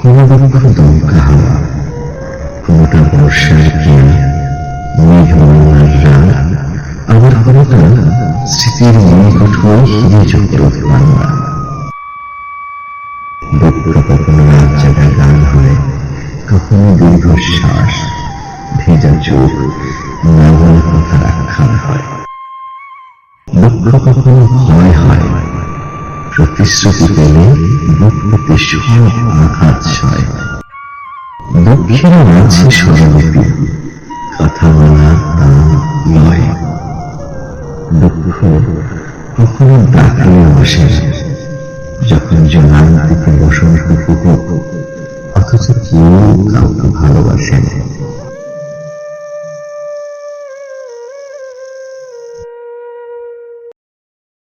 কোনো দুঃখ দমকা হাওয়া কোনোটা বর্ষার কেন মেঘমালার রাত আবার কোনোটা স্মৃতির মনকঠোর হিরে জগরত বাংলা দুঃখ কখনো রাত জাগা গান হয় কখনো দীর্ঘশ্বাস ভেজা চোখ না বলা কথা আখ্যান হয়। দুঃখ কখনো ভয় হয় প্রতিশ্রুতি পেলে বুকতে সব আঘাত ছয় দুঃখের মাঝে স্বরলিপি। কথা বলা নয়। দুঃখ কখনো ডাকলে বসে যখন জোয়ান থেকে বসন্ত অথচ কেউ কাউকে ভালোবাসে না।